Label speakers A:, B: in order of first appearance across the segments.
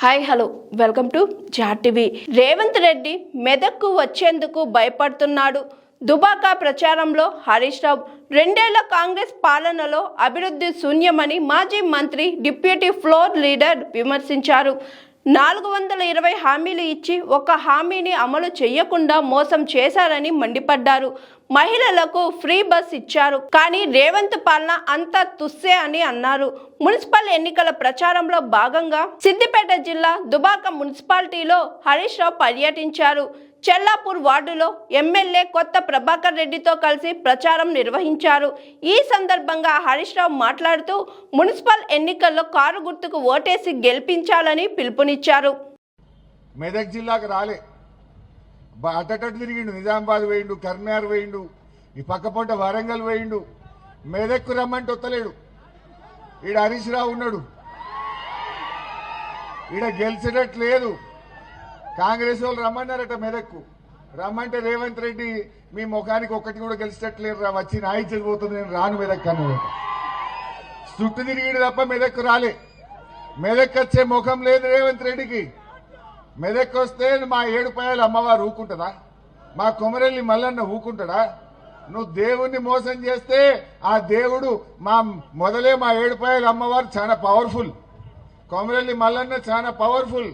A: Hi hello. Welcome to GR TV. Revanth Reddy మెదక్కు వచ్చేందుకు భయపడుతున్నాడు. దుబాకా ప్రచారంలో హరీష్ రావు. రెండేళ్ళ కాంగ్రెస్ పాలనలో అభివృద్ధి శూన్యమని మాజీ మంత్రి డిప్యూటీ ఫ్లోర్ లీడర్ విమర్శించారు. నాలుగు వందల ఇరవై హామీలు ఇచ్చి ఒక హామీని అమలు చేయకుండా మోసం చేశారని మండిపడ్డారు. మహిళలకు ఫ్రీ బస్ ఇచ్చారు. కానీ రేవంత్ పాలన అంత తుస్సే అని అన్నారు. మున్సిపల్ ఎన్నికల ప్రచారంలో భాగంగా సిద్దిపేట జిల్లా దుబాక మున్సిపాలిటీలో హరీష్ రావు పర్యటించారు. చెల్లాపూర్ వార్డులో ఎమ్మెల్యే కొత్త ప్రభాకర్ రెడ్డితో కలిసి ప్రచారం నిర్వహించారు. ఈ సందర్భంగా హరీష్ రావు మాట్లాడుతూ మున్సిపల్ ఎన్నికల్లో కారు గుర్తుకు ఓటేసి గెలిపించాలని పిలుపునిచ్చారు.
B: మెదక్ జిల్లాకు రాలే. బ- అటటటు తిరిగిండు నిజామాబాద్ వేయిండు కర్నార్ వేయిండు ఈ పక్కపొంట వరంగల్ వేయిండు మెదక్కు రమ్మంటే వస్తలేడు ఈడ హరీష్ రావు ఉన్నాడు. ఈడ గెలిచినట్లేదు లేదు. కాంగ్రెస్ వాళ్ళు రమ్మన్నారట మెదక్కు. రమ్మంటే రేవంత్ రెడ్డి మీ ముఖానికి ఒక్కటి కూడా గెలిచేటట్లేరు రా వచ్చి నా ఇచ్చేది పోతుంది నేను రాను మెదక్ అన్నాడు చుట్టు తిరిగిడు తప్ప మెదక్కు రాలే. మెదక్ వచ్చే ముఖం లేదు రేవంత్ రెడ్డికి. మెదక్ వస్తే మా ఏడుపాయలు అమ్మవారు ఊకుంటుందా? మా కొమరెల్లి మల్లన్న ఊకుంటాడా? నువ్వు దేవుణ్ణి మోసం చేస్తే ఆ దేవుడు మా మొదలే మా ఏడుపాయలు అమ్మవారు చాలా పవర్ఫుల్ కొమరెల్లి మల్లన్న చాలా పవర్ఫుల్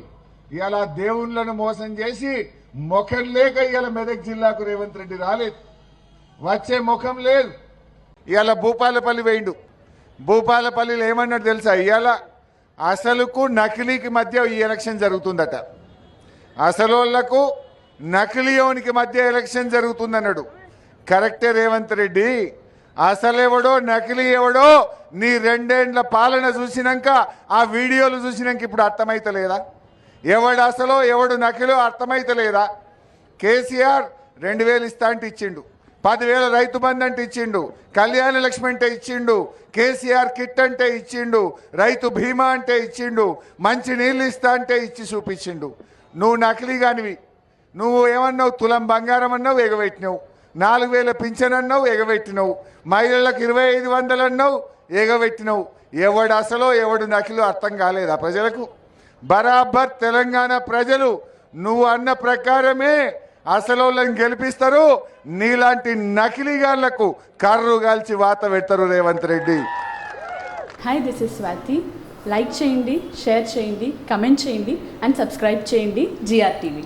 B: ఇలా దేవుళ్ళను మోసం చేసి ముఖం లేక ఇవాళ మెదక్ జిల్లాకు రేవంత్ రెడ్డి రాలేదు. వచ్చే ముఖం లేదు. ఇవాళ భూపాలపల్లి వేయండు. భూపాలపల్లిలో ఏమన్నాడు తెలుసా? ఇవాళ అసలుకు నకిలీకి మధ్య ఈ ఎలక్షన్ జరుగుతుందట. అసలోళ్ళకు నకిలీయోనికి మధ్య ఎలక్షన్ జరుగుతుందన్నాడు. కరెక్టే రేవంత్ రెడ్డి. అసలెవడో నకిలీ ఎవడో నీ రెండేండ్ల పాలన చూసినాక ఆ వీడియోలు చూసినాక ఇప్పుడు అర్థమైతలేదా? ఎవడు అసలో ఎవడు నకిలో అర్థమైతలేదా? కేసీఆర్ రెండు వేలు ఇస్తా అంటే ఇచ్చిండు. పదివేల రైతు బంధు అంటే ఇచ్చిండు. కళ్యాణ లక్ష్మి అంటే ఇచ్చిండు. కేసీఆర్ కిట్ అంటే ఇచ్చిండు. రైతు బీమా అంటే ఇచ్చిండు. మంచి నీళ్ళు ఇస్తా అంటే ఇచ్చి చూపించిండు. నువ్వు నకిలీ కానివి నువ్వు ఏమన్నావు? తులం బంగారం అన్నావు ఎగబెట్టినావు నాలుగు వేల పింఛన్ అన్నావు ఎగబెట్టినావు మహిళలకు ఇరవై ఐదు వందలు అన్నావు ఎగబెట్టినావు ఎవడు అసలో ఎవడు నకిలో అర్థం కాలేదా ప్రజలకు? బరాబర్ తెలంగాణ ప్రజలు నువ్వు అన్న ప్రకారమే అసలోళ్ళని గెలిపిస్తారు. నీలాంటి నకిలీగాళ్ళకు కర్రు కాల్చి వాత పెడతారు Revanth Reddy.
C: Hi this is Swathi like చేయండి షేర్ చేయండి కమెంట్ చేయండి అండ్ సబ్స్క్రైబ్ చేయండి జిఆర్ టీవీ